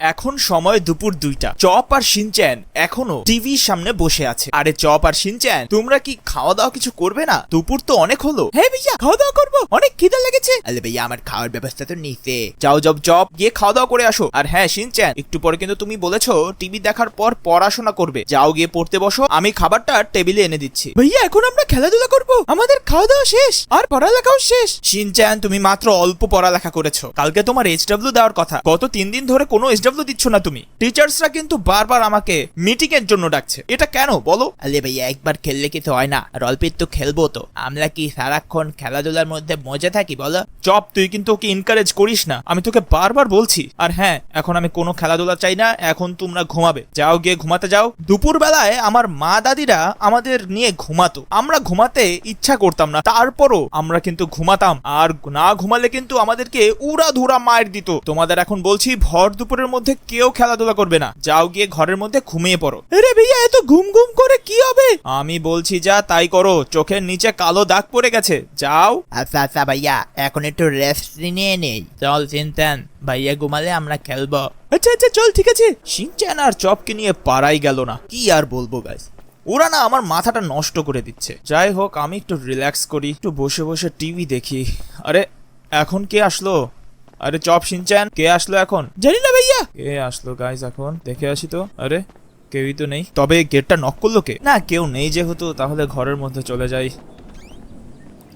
এখন সময় দুপুর দুইটা। চপ আর সিনচ্যান এখনও টিভির সামনে বসে আছে। আরে চপ আর সিনচ্যান তোমরা কি খাওয়া দাওয়া কিছু করবে না? দুপুর তো অনেক হলো। হ্যাঁ ভাইয়া খাওয়া দাওয়া করব? অনেক খিদে লেগেছে। আরে ভাইয়া, আমার খাওয়ার ব্যবস্থা তো নিতে। যাও যাও, চপ, গিয়ে খাওয়া দাওয়া করে আসো। আর হ্যাঁ সিনচ্যান একটু পরে কিন্তু তুমি বলেছ টিভি দেখার পর পড়াশোনা করবে। যাও, গিয়ে পড়তে বসো। আমি খাবারটা টেবিলে এনে দিচ্ছি। ভাইয়া, এখন আমরা খেলাধুলা করব। আমাদের খাওয়া দাওয়া শেষ, আর পড়ালেখাও শেষ। সিনচ্যান তুমি মাত্র অল্প পড়ালেখা করেছ। কালকে তোমার এইচডব্লিউ দেওয়ার কথা। গত তিন দিন ধরে কোনো এইচডব্লিউ দিচ্ছ না তুমি। টিচার্সরা কিন্তু বারবার আমাকে মিটিং এর জন্য ডাকছে। এটা কেন? বলো। আলে ভাইয়া একবার খেললে কি তো হয় না? আর অল্প একটু খেলব তো। আমরা কি সারাক্ষণ খেলাধুলার মধ্যে মজা থাকি বলো? চপ তুই কিন্তু ওকে এনকারেজ করিস না। আমি তোকে বারবার বলছি। আর হ্যাঁ এখন আমি কোনো খেলাধুলা চাই না এখন তোমরা ঘুমাবে। যাও গিয়ে ঘুমাতে যাও। দুপুর বেলায় আমার মা দাদিরা আমাদের নিয়ে ঘুমাতো। আমরা ঘুমাতে ইচ্ছা করতাম না। তারপরও আমরা কিন্তু ঘুমাতাম। আর না ঘুমালে কিন্তু আমাদেরকে উড়া ধুরা মায়ের দিত। তোমাদের এখন বলছি ভর দুপুরের মধ্যে কেউ খেলাধুলা করবে না। যাও গিয়ে ঘরের মধ্যে ঘুমিয়ে পড়ো। আরে ভাইয়া এত ঘুম ঘুম করে কি হবে? আমি বলছি যা তাই করো। চোখের নিচে কালো দাগ পড়ে গেছে। যাও। আচ্ছা আচ্ছা ভাইয়া এখন একটু রেস্ট নিয়ে নেই। চল চিন্তান। ভাইয়া ঘুমালে আমরা খেলব। আচ্ছা আচ্ছা চল ঠিক আছে। সিনচ্যান আর চপকে নিয়ে পারাই গেল না। কি আর বলব গাইস ওরা না আমার মাথাটা নষ্ট করে দিচ্ছে। যাই হোক আমি একটু রিল্যাক্স করি একটু বসে বসে টিভি দেখি। আরে এখন কে আসলো? আরে চপ সিনচ্যান কে আসলো এখন? জানি না ভাইয়া। কে আসলো গাইজ এখন? দেখে আসি তো। আরে কেউই তো নেই। তবে গেটটা নক করল কে? না কেউ নেই যেহেতু তাহলে ঘরের মধ্যে চলে যাই।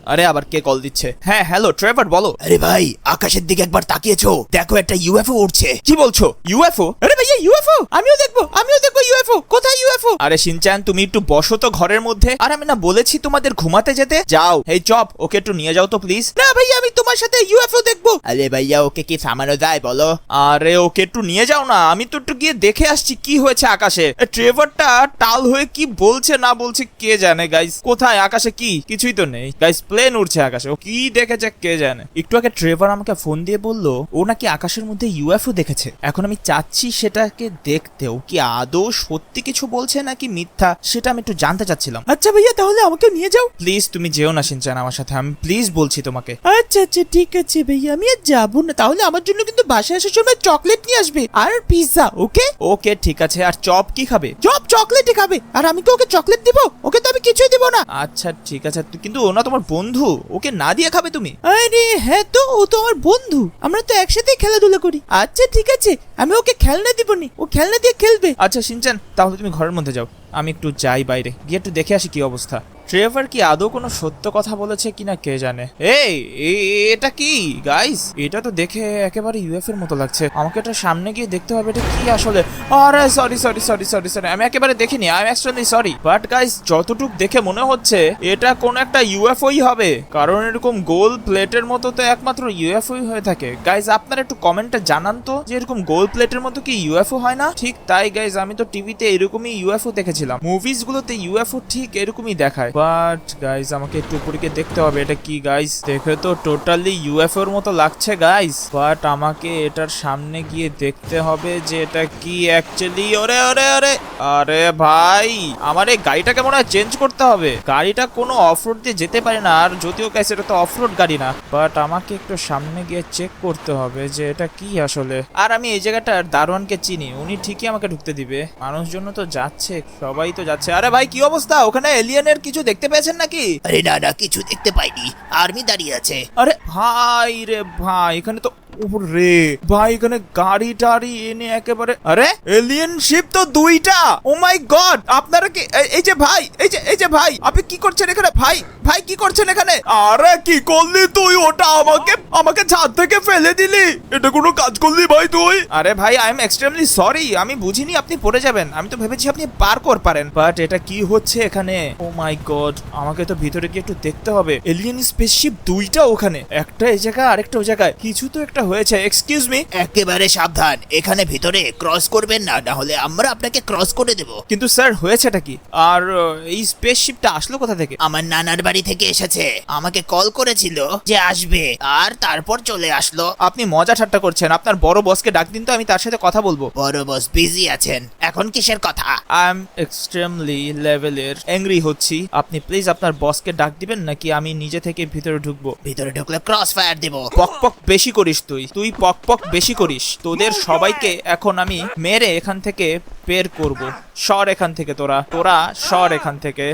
আরে আবার কে কল দিচ্ছে? হ্যাঁ হ্যালো ট্রেভার বলো। আরে ভাই আকাশের দিকে একবার তাকিয়েছো? দেখো একটা ইউএফও উঠছে। কি বলছো? ইউএফও আরে ভাইয়া ইউএফও আমিও দেখব আমিও দেখব ইউএফও কোথায় ইউএফও আরে শিনচান তুমি একটু বসো তো ঘরের মধ্যে। আর আমি না বলেছি তোমাদের ঘুমাতে যেতে? যাও। এই চপ ওকে একটু নিয়ে যাও তো প্লিজ না ভাইয়া আমি তোমার সাথে ইউএফও দেখব। আরে ভাইয়া ওকে কি থামানো যায় বলো? আরে ওকে একটু নিয়ে যাও না। আমি তো একটু গিয়ে দেখে আসছি কি হয়েছে আকাশে। ট্রেভারটা টাল হয়ে কি বলছে না বলছে কে জানে গাইস কোথায়? আকাশে কি? কিছুই তো নেই। গাইস প্লেন উড়ছে আকাশে। ও কি দেখেছে কে জানে। একটু আগে ট্রেভার আমাকে ফোন দিয়ে বলল ও নাকি আকাশের মধ্যে ইউএফও দেখেছে। এখন আমি চাচ্ছি সেটাকে দেখতে। ও কি আদৌ সত্যি কিছু বলছে নাকি মিথ্যা সেটা আমি একটু জানতে চাচ্ছিলাম। আচ্ছা ভাইয়া তাহলে আমাকে নিয়ে যাও। প্লিজ তুমি যেও না সিনচান আমার সাথে। আমি প্লিজ বলছি তোমাকে। আচ্ছা আচ্ছা ঠিক আছে ভাইয়া আমি আর যাব না। তাহলে আমার জন্য কিন্তু বাসায় আসার সময় চকলেট নিয়ে আসবে আর পিৎজা ওকে ওকে ঠিক আছে। আর চপ কি খাবে? চপ চকলেটই খাবে। আর আমি কি ওকে চকলেট দিব? ওকে তো আমি কিছুই দিব না। আচ্ছা ঠিক আছে। কিন্তু ও না তোমার বন্ধু ওকে না দিয়ে খাবে তুমি? আরে হ্যাঁ তো ও তো আমার বন্ধু। আমরা তো একসাথে খেলাধুলা করি। আচ্ছা ঠিক আছে। আমি ওকে খেলনা দিব নি ও খেলনা দিয়ে খেলবে। আচ্ছা সিনচান তাহলে তুমি ঘরের মধ্যে যাও। আমি একটু যাই বাইরে। গিয়ে একটু দেখে আসি কি অবস্থা। ট্রেভার কি আদৌ কোনো সত্য কথা বলেছে কিনা কে জানে? এই এটা কি? গাইস এটা তো দেখে একেবারে ইউএফ এর মতো লাগছে। আমাকে এটা সামনে গিয়ে দেখতে হবে এটা কি আসলে। আরে sorry sorry sorry sorry sorry আমি একেবারে দেখিনি। I am extremely sorry but guys যতটুক দেখে মনে হচ্ছে, এটা কোন একটা ইউএফওই হবে। কারণ এরকম গোল প্লেটের মতো তো একমাত্র ইউএফওই হয়ে থাকে। গাইস আপনারা একটু কমেন্টে জানান তো যে এরকম গোল প্লেটের মতো কি ইউএফও হয় না? ঠিক তাই গাইস আমি তো টিভিতে এরকমই ইউএফও দেখেছিলাম। মুভিজ গুলোতে ইউএফও ঠিক এরকমই দেখায়। বাট গাইস আমাকে একটু উপরে দেখতে হবে, এটা কি গাইস দেখে তো টোটালি ইউএফওর মতো লাগছে গাইস বাট আমাকে এটার সামনে গিয়ে দেখতে হবে যে এটা কি অ্যাকচুয়ালি ওরে ওরে ওরে, আরে ভাই, আমার এই গাড়িটাকে মনে হয় চেঞ্জ করতে হবে। গাড়িটা কোনো অফরোড দিয়ে যেতে পারে না, আর যদিও গাইস এটা তো অফরোড গাড়ি না। বাট আমাকে একটু সামনে গিয়ে চেক করতে হবে যে এটা কি আসলে। আর আমি এই জায়গাটার দারোয়ানকে চিনি, উনি ঠিকই আমাকে ঢুকতে দিবে। মানুষজন তো যাচ্ছে, সবাই তো যাচ্ছে। আরে ভাই, কি অবস্থা? ওখানে এলিয়েনের কিছু দেখতে পেয়েছেন নাকি? আরে না না কিছু দেখতে পাইনি। আর্মি দাঁড়িয়ে আছে। আরে ভাই রে ভাই এখানে তো রে ভাই, এখানে গাড়ি টাড়ি এনে একেবারে, আরে এলিয়েন শিপ তো দুইটা। ও মাই গড আপনারা কি এই যে ভাই, এই যে এই যে ভাই, আপনি কি করছেন এখানে? ভাই ভাই, কি করছেন এখানে? আরে, কি করলি তুই? ওটা আমাকে আমাকে ছাদ থেকে ফেলে দিলি। এটা কোনো কাজ করলি ভাই তুই? আরে ভাই আই এম এক্সট্রিমলি সরি আমি বুঝিনি আপনি পড়ে যাবেন। আমি তো ভেবেছি আপনি পার কর পারেন। বাট এটা কি হচ্ছে এখানে? ও মাই গড আমাকে তো ভিতরে গিয়ে একটু দেখতে হবে। এলিয়েন স্পেসশিপ দুইটা ওখানে। একটা এই জায়গায়, আরেকটা ওই জায়গায়। কিছু তো একটা হয়েছে এক্সকিউজ মি একেবারে সাবধান। এখানে ভিতরে ক্রস করবেন না না হলে আমরা আপনাকে ক্রস করে দেব। কিন্তু স্যার হয়েছেটা কি? আর আহ, এই স্পেসশিপটা আসলো কোথা থেকে? আমার নানার বাড়ি থেকে এসেছে। আমাকে কল করেছিল যে আসবে আর তারপর চলে আসলো। আপনি মজা ঠাট্টা করছেন। আপনার বড় বসকে ডাক দিন তো আমি তার সাথে কথা বলব। বড় বস বিজি আছেন। এখন কিসের কথা? আই এম এক্সট্রিমলি লেভেলের অ্যাংরি হচ্ছি। আপনি প্লিজ আপনার বসকে ডাক দিবেন নাকি আমি নিজে থেকে ভিতরে ঢুকবো? ভিতরে ঢুকলে ক্রস ফায়ার দেব। পক পক বেশি করিস তুই তুই তুই পক পক বেশি করিস। তোদের সবাইকে এখন আমি মেরে এখান থেকে বের করব। সর এখান থেকে তোরা। তোরা সর এখান থেকে।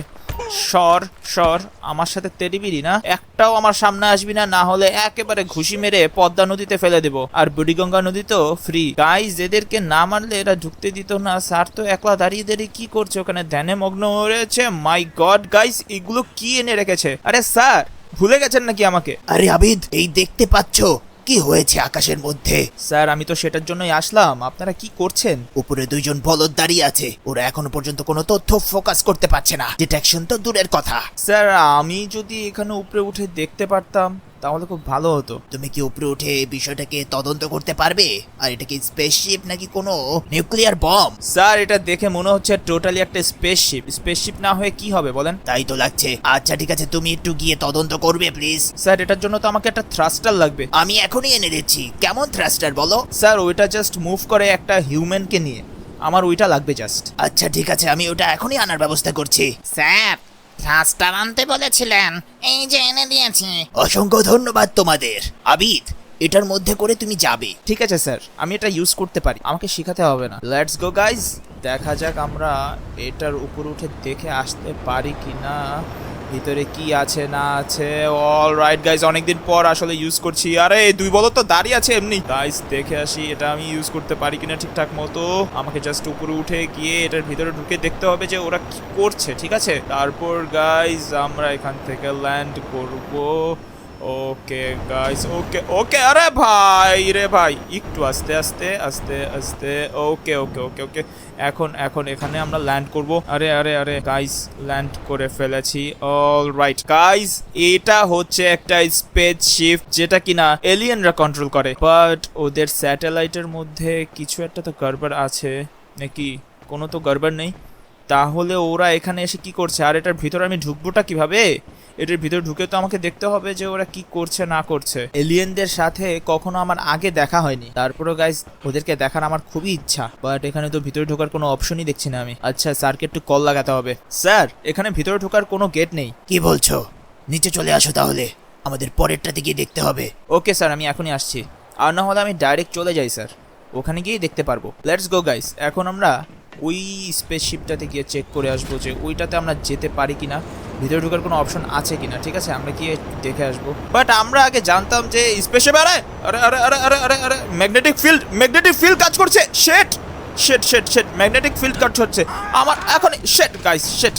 সর সর। আমার সাথে তেরিবিরি না? একটাও আমার সামনে আসবি না না হলে একেবারে ঘুষি মেরে পদ্মা নদীতে ফেলে দেবো। আর বুড়িগঙ্গা নদী তো ফ্রি গাইজ এদেরকে না মারলে এরা ঢুকতে দিত না। স্যার তো একলা দাঁড়িয়ে দাঁড়িয়ে কি করছে ওখানে? ধ্যানে মগ্ন হয়ে রয়েছে মাই গড গাইজ এগুলো কি এনে রেখেছে? আরে স্যার ভুলে গেছেন নাকি আমাকে? আরে আবিদ এই দেখতে পাচ্ছ? কি হয়েছে আকাশের মধ্যে? স্যার আমি তো সেটার জন্যই আসলাম। আপনারা কি করছেন? উপরে দুইজন বলদ দাঁড়িয়ে আছে। ওরা এখনও পর্যন্ত কোনো তথ্য ফোকাস করতে পারছে না। ডিটেকশন তো দূরের কথা। স্যার আমি যদি এখানে উপরে উঠে দেখতে পারতাম তাহলে খুব ভালো হতো। তুমি কি উপরে উঠে বিষয়টাকে তদন্ত করতে পারবে? আর এটা কি স্পেসশিপ নাকি কোনো নিউক্লিয়ার বম স্যার এটা দেখে মনে হচ্ছে টোটালি একটা স্পেসশিপ স্পেসশিপ না হয়ে কি হবে বলেন? তাই তো লাগছে। আচ্ছা ঠিক আছে তুমি একটু গিয়ে তদন্ত করবে প্লিজ স্যার এটার জন্য তো আমাকে একটা থ্রাস্টার লাগবে। আমি এখনই এনে দিচ্ছি। কেমন থ্রাস্টার বলো? স্যার ওইটা জাস্ট মুভ করে একটা হিউম্যানকে নিয়ে। আমার ওইটা লাগবে জাস্ট আচ্ছা ঠিক আছে আমি ওটা এখনই আনার ব্যবস্থা করছি। স্যার রাস্তার আনতে বলেছিলেন। এই যে এনে দিয়েছি। অসংখ্য ধন্যবাদ তোমাদের। আবিদ এটার মধ্যে করে তুমি যাবে। ঠিক আছে স্যার। আমি এটা ইউজ করতে পারি। আমাকে শেখাতে হবে না। লেটস গো গাইজ দেখা যাক আমরা এটার উপর উঠে দেখে আসতে পারি কি না ভিতরে কি আছে, না আছে? অল রাইট গাইজ অনেকদিন পর আসলে ইউজ করছি। আরে, দুই বলো তো দাঁড়িয়ে আছে এমনি। গাইজ দেখে আসি, এটা আমি ইউজ করতে পারি কিনা ঠিকঠাক মতো। আমাকে জাস্ট উপরে উঠে গিয়ে এটার ভিতরে ঢুকে দেখতে হবে যে ওরা কি করছে, ঠিক আছে? তারপর গাইজ আমরা এখান থেকে ল্যান্ড করব। ওকে গাইস ওকে ওকে আরে ভাই, রে ভাই। একটু আস্তে আস্তে আস্তে আস্তে। ওকে ওকে ওকে ওকে এখন এখন এখানে আমরা ল্যান্ড করব। আরে আরে আরে গাইস ল্যান্ড করে ফেলেছি। অল রাইট গাইস এটা হচ্ছে একটা স্পেস শিফট যেটা কিনা এলিয়েনরা কন্ট্রোল করে। বাট ওদের স্যাটেলাইটের মধ্যে কিছু একটা তো গড়বড় আছে। নাকি? কোনো তো গড়বড় নেই। তাহলে ওরা এখানে এসে কি করছে? আর এটার ভিতরে আমি ঢুকবোটা কীভাবে? এটার ভিতরে ঢুকে তো আমাকে দেখতে হবে যে ওরা কি করছে না করছে। এলিয়েনদের সাথে কখনো আমার আগে দেখা হয়নি। তারপরে গাইজ ওদেরকে দেখার আমার খুবই ইচ্ছা। বাট এখানে তো ভিতরে ঢোকার কোনো অপশনই দেখছি না আমি। আচ্ছা স্যারকে একটু কল লাগাতে হবে। স্যার এখানে ভিতরে ঢোকার কোনো গেট নেই। কি বলছো? নিচে চলে আসো তাহলে। আমাদের পরেরটাতে গিয়ে দেখতে হবে। ওকে স্যার আমি এখনই আসছি। আর না হলে আমি ডাইরেক্ট চলে যাই স্যার। ওখানে গিয়ে দেখতে পারব। লেটস গো গাইস এখন আমরা ওই স্পেসশিপটাতে গিয়ে চেক করে আসব যে ওইটাতে আমরা যেতে পারি কি না ভিতরে ঢোকার কোনো অপশন আছে কি না ঠিক আছে? আমরা গিয়ে দেখে আসব। বাট আমরা আগে জানতাম যে স্পেসে আরে আরে আরে আরে আরে আরে আরে ম্যাগনেটিক ফিল্ড ম্যাগনেটিক ফিল্ড কাজ করছে। শেট শেট শেট শেট ম্যাগনেটিক ফিল্ড কাজ হচ্ছে। আমার এখন শেট গাইস শেট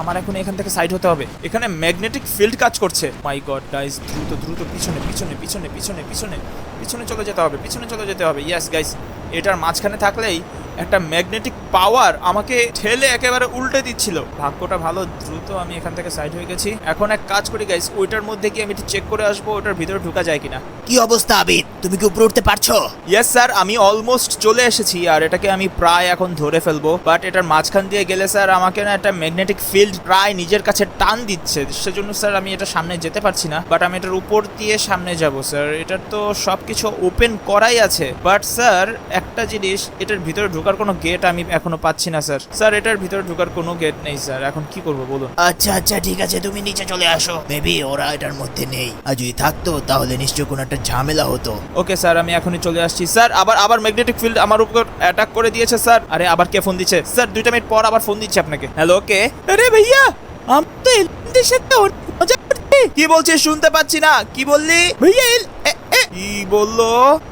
আমার এখন এখান থেকে সাইড হতে হবে। এখানে ম্যাগনেটিক ফিল্ড কাজ করছে। মাই গড গাইস দ্রুত দ্রুত, পিছনে পিছনে পিছনে পিছনে পিছনে পিছনে চলে যেতে হবে, পিছনে চলে যেতে হবে। ইয়েস গাইস এটার মাঝখানে থাকলেই একটা ম্যাগনেটিক পাওয়ার আমাকে ঠেলে একেবারে উল্টে দিচ্ছিল। ভাগ্যটা ভালো দ্রুত আমি এখান থেকে সাইড হয়ে গেছি। এখন এক কাজ করি গাইস ওইটার মধ্যে কি আমি একটু চেক করে আসব ওটার ভিতরে ঢোকা যায় কিনা। কি অবস্থা আবিদ তুমি কি উপরে উঠতে পারছ? ইয়েস স্যার আমি অলমোস্ট চলে এসেছি আর এটাকে আমি প্রায় এখন ধরে ফেলব। বাট এটার মাঝখান দিয়ে গেলে স্যার আমাকে না একটা ম্যাগনেটিক ফিল্ড প্রায় নিজের কাছে টান দিচ্ছে। সেজন্য স্যার আমি এটা সামনে যেতে পারছি না। বাট আমি এটার উপর দিয়ে সামনে যাব স্যার এটার তো সব কিছু ওপেন করাই আছে। বাট স্যার একটা জিনিস এটার ভিতরে ঢোকার কোনো গেট আমি এখনও পাচ্ছি না স্যার স্যার এটার ভিতরে ঢোকার কোনো গেট নেই স্যার এখন কি করব বলুন? আচ্ছা আচ্ছা ঠিক আছে তুমি নিচে চলে আসো। মেবি ওরা এটার মধ্যে নেই। আর যদি থাকতো তাহলে নিশ্চয় কোনো একটা ঝামেলা হতো। ওকে স্যার আমি এখনই চলে আসছি। স্যার আবার আবার ম্যাগনেটিক ফিল্ড আমার উপর অ্যাটাক করে দিয়েছে স্যার আরে আবার কে ফোন দিচ্ছে? স্যার দুইটা মিনিট পর আবার ফোন দিচ্ছে আপনাকে। হ্যালো কে? আরে ভাইয়া আমি তো এলিয়েনদের সাথে মজা কি বলছিস শুনতে পাচ্ছি না। কি বললি? ভাইয়া কি বলল?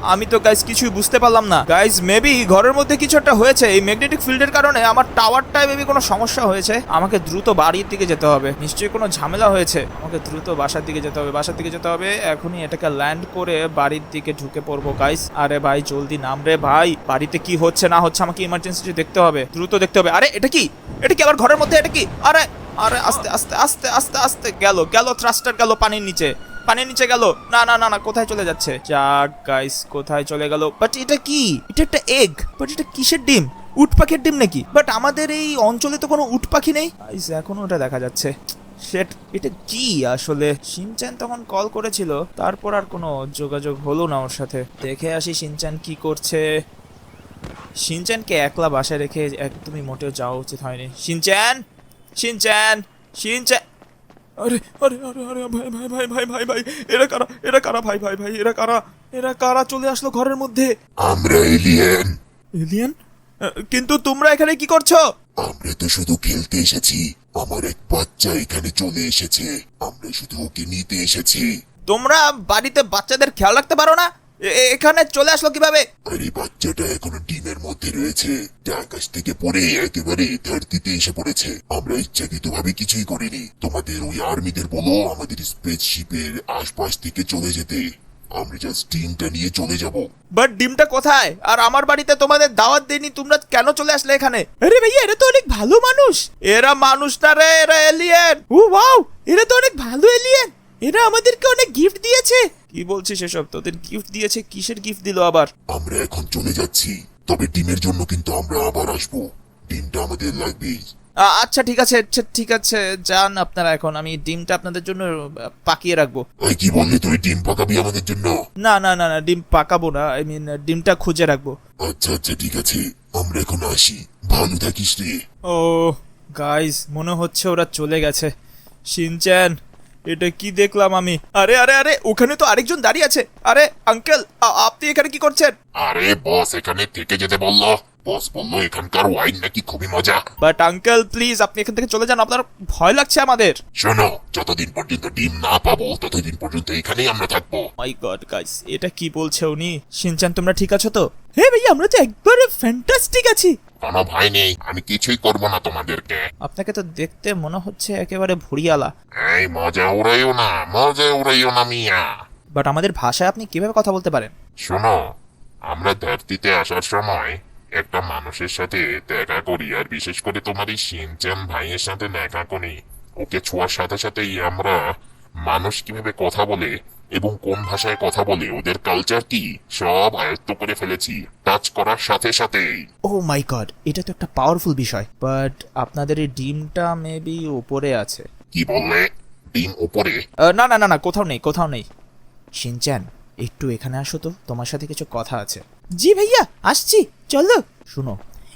আমি তো গাইস কিছুই বুঝতে পারলাম না। গাইস মেবি ঘরের মধ্যে কিছু একটা হয়েছে। এই ম্যাগনেটিক ফিল্ডের কারণে আমার টাওয়ারটায় মেবি কোনো সমস্যা হয়েছে। আমাকে দ্রুত বাড়ির দিকে যেতে হবে। নিশ্চয়ই কোনো ঝামেলা হয়েছে। আমাকে দ্রুত বাসার দিকে যেতে হবে, বাসার দিকে যেতে হবে। এখনই এটাকে ল্যান্ড করে বাড়ির দিকে ঢুকে পড়ব গাইস আরে ভাই, জলদি নাম রে ভাই। বাড়িতে কি হচ্ছে না হচ্ছে আমাকে ইমার্জেন্সি দেখতে হবে। দ্রুত দেখতে হবে। আরে, এটা কি? এটা কি আবার ঘরের মধ্যে? এটা কি? আরে আরে, আস্তে আস্তে আস্তে আস্তে আস্তে। গেল গেল থ্রাস্টার গেল পানির নিচে। পানির নিচে গেল। না না না না, কোথায় চলে যাচ্ছে? যাক গাইস কোথায় চলে গেল? বাট এটা কি? এটা একটা এগ বাট এটা কিসের ডিম? উট পাখির ডিম নাকি? বাট আমাদের এই অঞ্চলে তো কোনো উট পাখি নেই। এখনও ওটা দেখা যাচ্ছে। সেট এটা কি আসলে? শিনচান তখন কল করেছিল। তারপর আর কোনো যোগাযোগ হলো না ওর সাথে। দেখে আসি শিনচান কি করছে। শিনচানকে একলা বাসায় রেখে একদমই মোটেও যাওয়া উচিত হয়নি। শিনচান শিনচান শিনচান আরে আরে আরে আরে ভাই ভাই ভাই ভাই ভাই ভাই এরা কারা এরা কারা ভাই ভাই ভাই এরা কারা এরা কারা চলে আসলো ঘরের মধ্যে? আমরা এলিয়েন এলিয়েন কিন্তু তোমরা এখানে কি করছ? আমরা তো শুধু খেলতে এসেছি। আমার এক বাচ্চা এখানে চলে এসেছে। আমরা শুধু ওকে নিতে এসেছি। তোমরা বাড়িতে বাচ্চাদের খেয়াল রাখতে পারো না? এখানে চলে আসলো কীভাবে? আর এই বাচ্চাটা এখনও ডিমের মধ্যে রয়েছে। যা আকাশ থেকে পড়ে একেবারে ধরতিতে এসে পড়েছে। আমরা ইচ্ছাকৃত ভাবে কিছুই করিনি। তোমাদের ওই আর্মিদের বলো আমাদের স্পেসশিপের আশপাশ থেকে চলে যেতে। আমরা জাস্ট ডিমটা নিয়ে চলে যাব। বাট ডিমটা কোথায়? আর আমার বাড়িতে তোমাদের দাওয়াত দেয়নি তোমরা কেন চলে আসলে এখানে? আরে ভাইয়া এরা তো অনেক ভালো মানুষ। এরা মানুষ না রে এরা এলিয়েন ও ওয়াও এরা তো অনেক ভালো এলিয়েন এরা আমাদেরকে অনেক গিফট দিয়েছে। কি বলছিস এসব? তোদের গিফট দিয়েছে কিসের গিফট দিল আবার? আমরা এখন চলে যাচ্ছি তবে ডিমের জন্য কিন্তু আমরা আবার আসব। ডিমটা আমাদের লাগবেই। আ- আচ্ছা ঠিক আছে আচ্ছা ঠিক আছে যান আপনারা এখন। আমি ডিমটা আপনাদের জন্য আহ, পাকিয়ে রাখব। ওই কি বললি তুই ডিম পাকাবি আমাদের জন্য? না না না না ডিম পাকাবো না। আই মিন ডিমটা খুঁজে রাখব। আচ্ছা আচ্ছা ঠিক আছে। আমরা এখন আসি। ভালো থাকিস রে। ও গাইস মনে হচ্ছে ওরা চলে গেছে। শিনচ্যান এটা কি দেখলাম আমি? আরে আরে আরে, ওখানে তো আরেকজন দাঁড়িয়ে আছে। আরে, আঙ্কেল আপনি এখানে কি করছেন? আরে, বস, এখানে থেকে যেতে বলল। বস বলল এখানকার ওয়াইন নাকি খুবই মজা বাট আঙ্কেল প্লিজ আপনি এখান থেকে চলে যান আপনার ভয় লাগছে আমাদের। শোনো যতদিন পর্যন্ত ডিম না পাবো ততদিন পর্যন্ত এখানেই আমরা থাকব। মাই গড গাইস এটা কি বলছে উনি? শিনচ্যান তোমরা ঠিক আছো তো? হ্যাঁ ভাইয়া আমরা তো একবারে ফ্যান্টাস্টিক আছি। কোনো ভয় নেই আমি কিছুই করব না তোমাদেরকে। আপনাকে তো দেখতে মনে হচ্ছে একেবারে ভুড়িয়ালা। এই মজা উড়াইও না মজা উড়াইও না মিয়া। বাট আমাদের ভাষায় আপনি কীভাবে কথা বলতে পারেন? শোনো আমরা ধরতিতে আসার সময় একটা মানুষের সাথে দেখা করি আর বিশেষ করে তোমার এই সিনচান ভাইয়ের সাথে দেখা করি। ওকে ছোঁয়ার সাথে সাথেই আমরা মানুষ কীভাবে কথা বলে এবং কোন ভাষায় কথা বলে ওদের কালচার কি সব আয়ত্ত করে ফেলেছি টাচ করার সাথে সাথেই। ও মাই গড এটা তো একটা পাওয়ারফুল বিষয়। বাট আপনাদের এই ডিমটা মেবি উপরে আছে। কি বললে? ডিম উপরে? না না না না কোথাও নেই কোথাও নেই। শিনচ্যান একটু এখানে আসো তো তোমার সাথে কিছু কথা আছে। জি ভাইয়া আসছি চলো। শুনো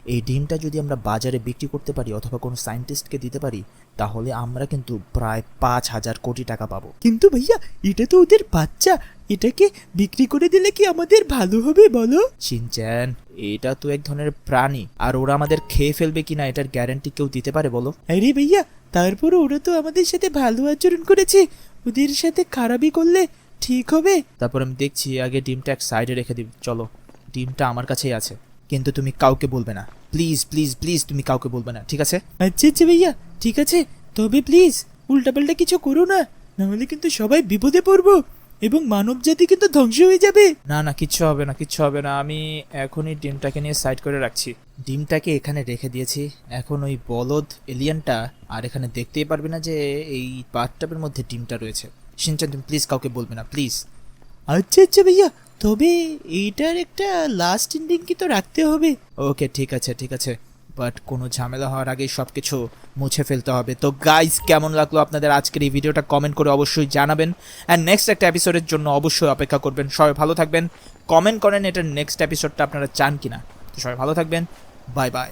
এই ডিমটা যদি আমরা বাজারে বিক্রি করতে পারি অথবা কোনো সায়েন্টিস্টকে দিতে পারি তাহলে আমরা কিন্তু প্রায় পাঁচ হাজার কোটি টাকা পাবো। কিন্তু ভাইয়া এটা তো ওদের বাচ্চা। এটাকে বিক্রি করে দিলে কি আমাদের ভালো হবে বলো? শিনচ্যান এটা তো এক ধরনের প্রাণী। আর ওরা আমাদের খেয়ে ফেলবে কিনা এটার গ্যারান্টি কেউ দিতে পারে বলো? আরে ভাইয়া তারপর ওরা তো আমাদের সাথে ভালো আচরণ করেছে। ওদের সাথে খারাপই করলে ঠিক হবে। তারপর আমি দেখছি আগে ডিমটা এক সাইডে রেখে দিই চলো। ডিমটা আমার কাছেই আছে। কিন্তু তুমি কাউকে বলবে না। প্লিজ প্লিজ প্লিজ তুমি কাউকে বলবে না, ঠিক আছে? আচ্ছা আচ্ছা ভাইয়া, ঠিক আছে। তবে প্লিজ, উল্টাপাল্টা কিছু করো না। নাহলে কিন্তু সবাই বিপদে পড়ব এবং মানব জাতি কিন্তু ধ্বংস হয়ে যাবে। না না, কিচ্ছু হবে না, কিচ্ছু হবে না। আমি এখনই ডিমটাকে নিয়ে সাইড করে রাখছি। ডিমটাকে এখানে রেখে দিয়েছি। এখন ওই বলদ এলিয়ানটা আর এখানে দেখতেই পারবে না যে এই বাথটাবের মধ্যে ডিমটা রয়েছে। সিনচান, তুমি প্লিজ কাউকে বলবে না, প্লিজ। আচ্ছা আচ্ছা ভাইয়া তবে এইটার একটা লাস্ট এন্ডিং কি তো রাখতে হবে? ওকে ঠিক আছে ঠিক আছে। বাট কোনো ঝামেলা হওয়ার আগে সব কিছু মুছে ফেলতে হবে। তো গাইজ কেমন লাগল আপনাদের আজকের এই ভিডিওটা কমেন্ট করে অবশ্যই জানাবেন। অ্যান্ড নেক্সট একটা এপিসোডের জন্য অবশ্যই অপেক্ষা করবেন। সবাই ভালো থাকবেন। কমেন্ট করেন, এটার নেক্সট এপিসোডটা আপনারা চান কিনা। তো সবাই ভালো থাকবেন। Bye bye